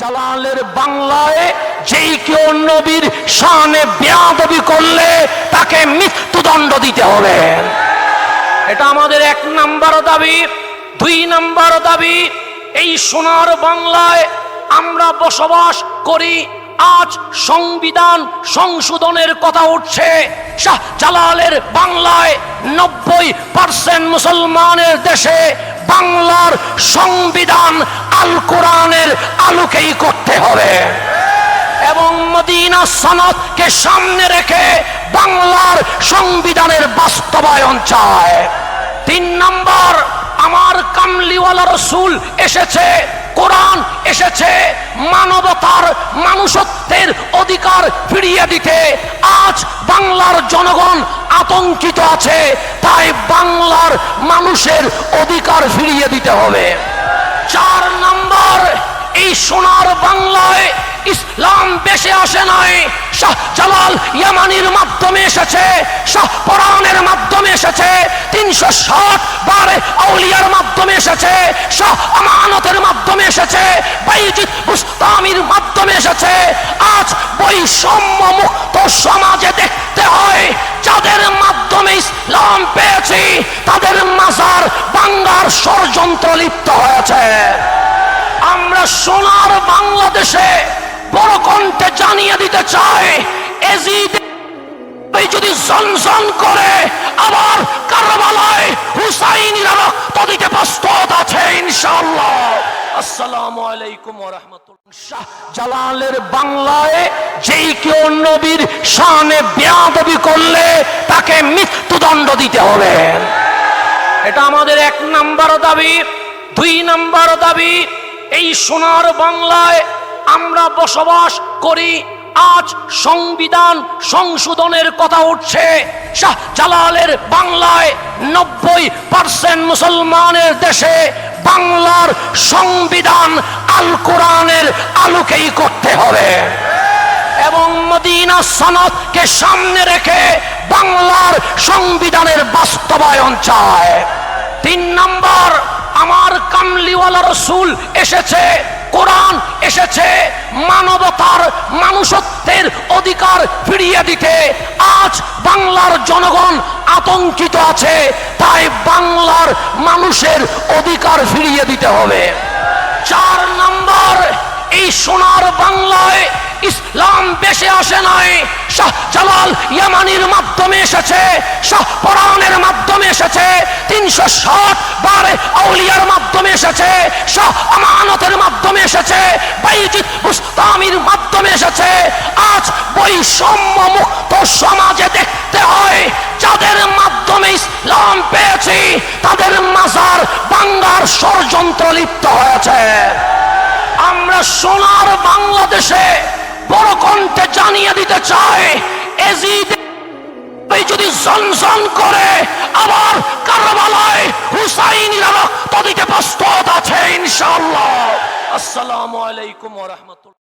জালালের বাংলায় যেই কেউ নবীর শানে বেয়াদবি করলে তাকে মৃত্যুদণ্ড দিতে হবে। এটা আমাদের এক নাম্বার দাবি। দুই নাম্বার দাবি, এই সোনার বাংলায় আমরা বসবাস করি, আজ সংবিধান সংশোধনের কথা উঠছে। শাহ জালালের বাংলায় নব্বই পার্সেন্ট মুসলমানের দেশে বাংলার সংবিধান আল কোরআনের আলোকেই করতে হবে। এবং মদিনা সনদকে সামনে রেখে বাংলার সংবিধানের বাস্তবায়ন চায়। তিন নম্বর, আমার কামলিওয়ালা রসুল এসেছে, কোরআন এসেছে, মানবতার মানুষত্বের অধিকার ফিরিয়ে দিতে। আজ বাংলার জনগণ আতঙ্কিত আছে, তাই বাংলার মানুষের অধিকার ফিরিয়ে দিতে হবে। চার নম্বর, এই সোনার বাংলায় ইসলাম বেশে আসে নাই। শাহ জালাল ইয়ামানির মাধ্যমে এসেছে, শাহ পরাণের মাধ্যমে এসেছে, তিনশো ষাট বার আউলিয়ার মাধ্যমে এসেছে, শাহ আমানতের মাধ্যমে এসেছে বাইজিৎ বুস্তামির মাধ্যমে এসেছে। আজ বৈষম্য মুক্ত সমাজে দেখতে হয়, যাদের মাধ্যমে ইসলাম পেয়েছি, তাদের মাজার লিপ্ত হয়েছে। আমরা সোনার বাংলাদেশে বড় কণ্ঠে জানিয়ে দিতে চাই যদি জনজন করে, আবার কারবালায় রক্ত দিতে প্রস্তুত আছে আসসালামু আলাইকুম শাহ জালালের বাংলায় যেই কেউ নবীর শানে বেয়াদবি করলে তাকে মৃত্যুদণ্ড দিতে হবে। এটা আমাদের এক নাম্বার দাবি। দুই নম্বর দাবি, এই সোনার বাংলায় আমরা বসবাস করি। আজ সংবিধান সংশোধনের কথা উঠছে। শাহ জালালের বাংলায় নব্বই পার্সেন্ট মুসলমানের দেশে বাংলার সংবিধান আল কোরআনের আলোকেই করতে হবে। এবং মদিনা সনদকে সামনে রেখে বাংলার সংবিধানের বাস্তবায়ন চায়। তিন কামলিওয়ালা রসুল এসেছে, কোরআন এসেছে, মানবতার মানুষত্বের অধিকার ফিরিয়ে দিতে। আজ বাংলার জনগণ আতঙ্কিত আছে, তাই বাংলার মানুষের অধিকার ফিরিয়ে দিতে হবে। চার নম্বর, এই সোনার বাংলায় ইসলাম বেশে আসে নাই। শাহ জালাল ইয়ামানির মাধ্যমে এসেছে, শাহ পরাণের মাধ্যমে এসেছে, তিনশো ষাট বার আউলিয়ার মাধ্যমে এসেছে, শাহ আমানতের মাধ্যমে এসেছে মাধ্যমে এসেছে। আজ বৈষম্য মুক্ত সমাজে দেখতে হয়, যাদের মাধ্যমে ইসলাম পেয়েছি, তাদের মাজার বাংলার ষড়যন্ত্র লিপ্ত হয়েছে। আমরা সোনার বাংলাদেশে বড় কণ্ঠে জানিয়ে দিতে চাই, এজিদ এই যদি জনজন করে আবার কারবালায় হুসাইনিরা রক্ত দিতে প্রস্তুত আছে, ইনশাআল্লাহ। আসসালামু আলাইকুম ওয়া রাহমাতুল্লাহ।